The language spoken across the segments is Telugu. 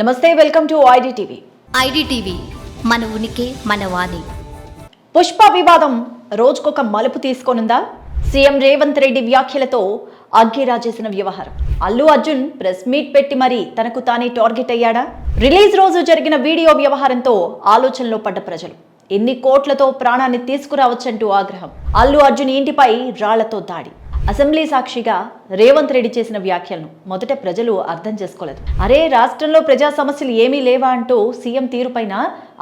నమస్తే welcome to ID TV ID TV మన ఉనికి మన వాణి. పుష్ప వివాదం రోజుకొక మలుపు తీసుకోనుందా? సీఎం రేవంత్ రెడ్డి వ్యాఖ్యలతో అగ్గిరా చేసిన వ్యవహారం. అల్లు అర్జున్ ప్రెస్ మీట్ పెట్టి మరి తనకు తానే టార్గెట్ అయ్యాడా? రిలీజ్ రోజు జరిగిన వీడియో వ్యవహారంతో ఆలోచనలో పడ్డ ప్రజలు. ఎన్ని కోట్లతో ప్రాణాన్ని తీసుకురావచ్చంటూ ఆగ్రహం. అల్లు అర్జున్ ఇంటిపై రాళ్ళతో దాడి. అసెంబ్లీ సాక్షిగా రేవంత్ రెడ్డి చేసిన వ్యాఖ్యలను మొదట ప్రజలు అర్థం చేసుకోలేదు. అరే రాష్ట్రంలో ప్రజా సమస్యలు ఏమీ లేవా అంటూ సీఎం తీరుపైన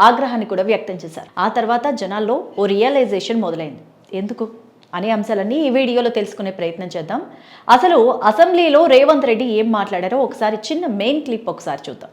ఆగ్రహాన్ని కూడా వ్యక్తం చేశారు. ఆ తర్వాత జనాల్లో ఓ రియలైజేషన్ మొదలైంది. ఎందుకు? అనే అంశాలన్నీ ఈ వీడియోలో తెలుసుకునే ప్రయత్నం చేద్దాం. అసలు అసెంబ్లీలో రేవంత్ రెడ్డి ఏం మాట్లాడారో ఒకసారి చిన్న మెయిన్ క్లిప్ ఒకసారి చూద్దాం.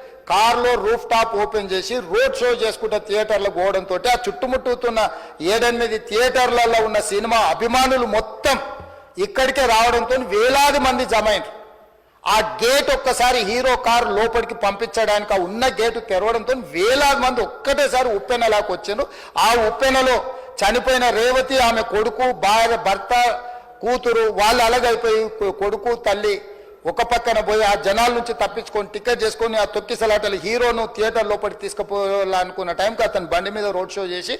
కార్లో రూఫ్ టాప్ ఓపెన్ చేసి రోడ్ షో చేసుకుంటే థియేటర్లో పోవడంతో ఆ చుట్టుముట్టుతున్న ఏడెనిమిది థియేటర్లలో ఉన్న సినిమా అభిమానులు మొత్తం ఇక్కడికే రావడంతో వేలాది మంది జమైనరు ఆ గేట్ ఒక్కసారి హీరో కారు లోపలికి పంపించడానికి ఆ ఉన్న గేటు తెరవడంతో వేలాది మంది ఒక్కటేసారి ఉప్పెనలాకి వచ్చారు ఆ ఉప్పెనలో చనిపోయిన రేవతి ఆమె కొడుకు భార్య భర్త కూతురు వాళ్ళు అలాగైపోయి కొడుకు తల్లి ఒక పక్కన పోయి ఆ జనాల నుంచి తప్పించుకొని టికెట్ చేసుకొని ఆ తొక్కిసలాటలు హీరోను థియేటర్ లోపలికి తీసుకుపోవాలనుకున్న టైంకి అతను బండి మీద రోడ్ షో చేసి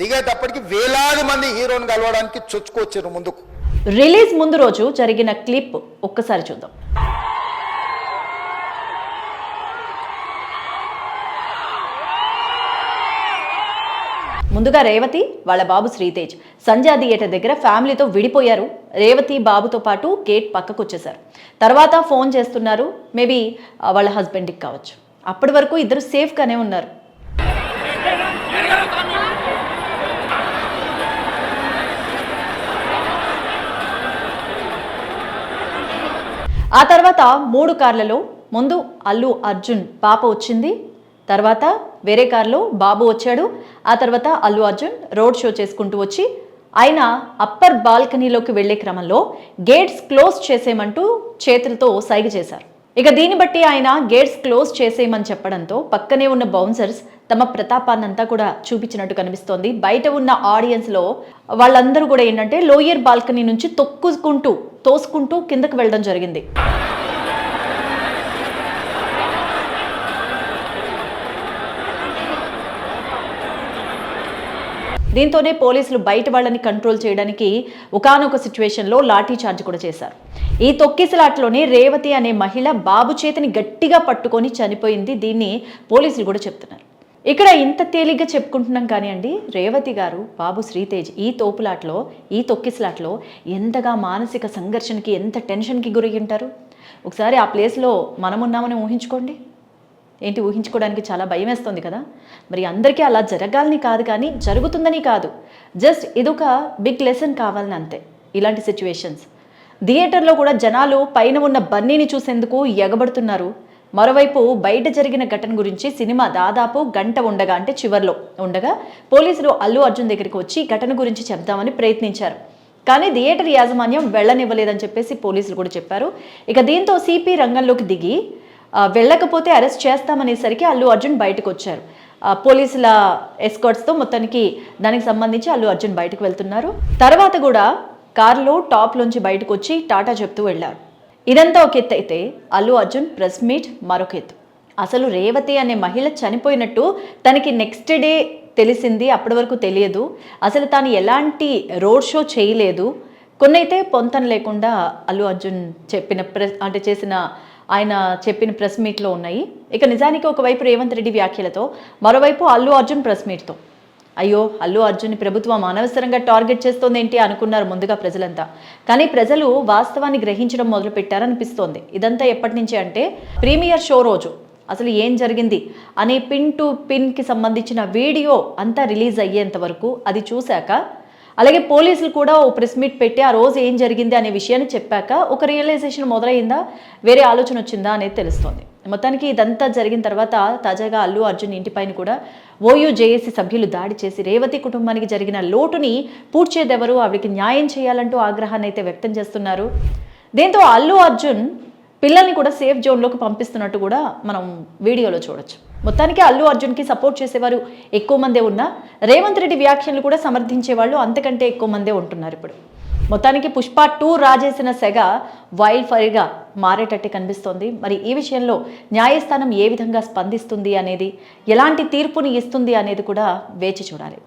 దిగేటప్పటికి వేలాది మంది హీరోని కలవడానికి చొచ్చుకొచ్చారు ముందుకు. రిలీజ్ ముందు రోజు జరిగిన క్లిప్ ఒక్కసారి చూద్దాం. ముందుగా రేవతి వాళ్ళ బాబు శ్రీతేజ్. సంధ్యా థియేటర్ దగ్గర ఫ్యామిలీతో విడిపోయారు. రేవతి బాబుతో పాటు గేట్ పక్కకు వచ్చేసారు తర్వాత ఫోన్ చేస్తున్నారు. మేబీ వాళ్ళ హస్బెండ్కి కావచ్చు. అప్పటి వరకు ఇద్దరు సేఫ్గానే ఉన్నారు. ఆ తర్వాత మూడు కార్లలో ముందు అల్లు అర్జున్ పాప వచ్చింది. తర్వాత వేరే కార్లో బాబు వచ్చాడు. ఆ తర్వాత అల్లు అర్జున్ రోడ్ షో చేసుకుంటూ వచ్చి ఆయన అప్పర్ బాల్కనీలోకి వెళ్ళే క్రమంలో గేట్స్ క్లోజ్ చేసేయమంటూ చేతులతో సైగ చేశారు. ఇక దీన్ని బట్టి ఆయన గేట్స్ క్లోజ్ చేసేయమని చెప్పడంతో పక్కనే ఉన్న బౌన్సర్స్ తమ ప్రతాపాన్నంతా కూడా చూపించినట్టు కనిపిస్తోంది. బయట ఉన్న ఆడియన్స్లో వాళ్ళందరూ కూడా ఏంటంటే లోయర్ బాల్కనీ నుంచి తొక్కుకుంటూ తోసుకుంటూ కిందకు వెళ్ళడం జరిగింది. దీంతోనే పోలీసులు బయట వాళ్ళని కంట్రోల్ చేయడానికి ఒకానొక సిచ్యువేషన్లో లాఠీ చార్జ్ కూడా చేశారు. ఈ తొక్కిసలాట్లోనే రేవతి అనే మహిళ బాబు చేతిని గట్టిగా పట్టుకొని చనిపోయింది దీన్ని పోలీసులు కూడా చెప్తున్నారు. ఇక్కడ ఇంత తేలిగ్గా చెప్పుకుంటున్నాం కానీ అండి రేవతి గారు బాబు శ్రీతేజ్ ఈ తోపులాట్లో ఈ తొక్కిసలాట్లో ఎంతగా మానసిక సంఘర్షణకి ఎంత టెన్షన్కి గురై ఉంటారు ఒకసారి ఆ ప్లేస్లో మనం ఉన్నామని ఊహించుకోండి. ఏంటి ఊహించుకోవడానికి చాలా భయం వేస్తుంది కదా? మరి అందరికీ అలా జరగాలని కాదు కానీ జరుగుతుందని కాదు. జస్ట్ ఇదొక బిగ్ లెసన్ కావాలని అంతే. ఇలాంటి సిచ్యువేషన్స్. థియేటర్లో కూడా జనాలు పైన ఉన్న బన్నీని చూసేందుకు ఎగబడుతున్నారు. మరోవైపు బయట జరిగిన ఘటన గురించి సినిమా దాదాపు గంట ఉండగా అంటే చివర్లో ఉండగా పోలీసులు అల్లు అర్జున్ దగ్గరికి వచ్చి ఘటన గురించి చెప్దామని ప్రయత్నించారు. కానీ థియేటర్ యాజమాన్యం వెళ్ళనివ్వలేదని చెప్పేసి పోలీసులు కూడా చెప్పారు. ఇక దీంతో సిపి రంగంలోకి దిగి వెళ్ళకపోతే అరెస్ట్ చేస్తామనేసరికి అల్లు అర్జున్ బయటకు వచ్చారు పోలీసుల ఎస్కాట్స్తో మొత్తానికి దానికి సంబంధించి అల్లు అర్జున్ బయటకు వెళ్తున్నారు. తర్వాత కూడా కారులో టాప్లోంచి బయటకు వచ్చి టాటా చెప్తూ వెళ్ళారు. ఇదంతా ఒక ఎత్తు అయితే అల్లు అర్జున్ ప్రెస్ మీట్ మరొక ఎత్తు. అసలు రేవతి అనే మహిళ చనిపోయినట్టు తనకి నెక్స్ట్ డే తెలిసింది అప్పటి వరకు తెలియదు. అసలు తాను ఎలాంటి రోడ్ షో చేయలేదు. కొన్నైతే పొంతన లేకుండా అల్లు అర్జున్ చెప్పిన ప్రెస్ అంటే చేసిన ఆయన చెప్పిన ప్రెస్ మీట్లో ఉన్నాయి. ఇక నిజానికి ఒకవైపు రేవంత్ రెడ్డి వ్యాఖ్యలతో మరోవైపు అల్లు అర్జున్ ప్రెస్ మీట్తో. అయ్యో అల్లు అర్జున్ ప్రభుత్వం అనవసరంగా టార్గెట్ చేస్తోంది ఏంటి అనుకున్నారు ముందుగా ప్రజలంతా. కానీ ప్రజలు వాస్తవాన్ని గ్రహించడం మొదలు పెట్టారనిపిస్తోంది ఇదంతా ఎప్పటి నుంచి అంటే ప్రీమియర్ షో రోజు. అసలు ఏం జరిగింది అనే పిన్ టు పిన్కి సంబంధించిన వీడియో అంతా రిలీజ్ అయ్యేంత వరకు అది చూశాక అలాగే పోలీసులు కూడా ఓ ప్రెస్ మీట్ పెట్టి ఆ రోజు ఏం జరిగింది అనే విషయాన్ని చెప్పాక ఒక రియలైజేషన్ మొదలైందా? వేరే ఆలోచన వచ్చిందా అనేది తెలుస్తోంది. మొత్తానికి ఇదంతా జరిగిన తర్వాత తాజాగా అల్లు అర్జున్ ఇంటిపైన కూడా ఓయూ జేఏసీ సభ్యులు దాడి చేసి రేవతి కుటుంబానికి జరిగిన లోటుని పూడ్చేదెవరు? ఆవిడకి న్యాయం చేయాలంటూ ఆగ్రహాన్ని అయితే వ్యక్తం చేస్తున్నారు. దీంతో అల్లు అర్జున్ పిల్లల్ని కూడా సేఫ్ జోన్లోకి పంపిస్తున్నట్టు కూడా మనం వీడియోలో చూడొచ్చు. మొత్తానికి అల్లు అర్జున్కి సపోర్ట్ చేసేవారు ఎక్కువ మందే ఉన్నా రేవంత్ రెడ్డి వ్యాఖ్యలు కూడా సమర్థించే వాళ్ళు అంతకంటే ఎక్కువ మందే ఉంటున్నారు ఇప్పుడు. మొత్తానికి పుష్ప టూ రాజేసిన సెగ వైల్డ్ ఫైర్గా మారేటట్టే కనిపిస్తోంది. మరి ఈ విషయంలో న్యాయస్థానం ఏ విధంగా స్పందిస్తుంది అనేది ఎలాంటి తీర్పుని ఇస్తుంది అనేది కూడా వేచి చూడాలి.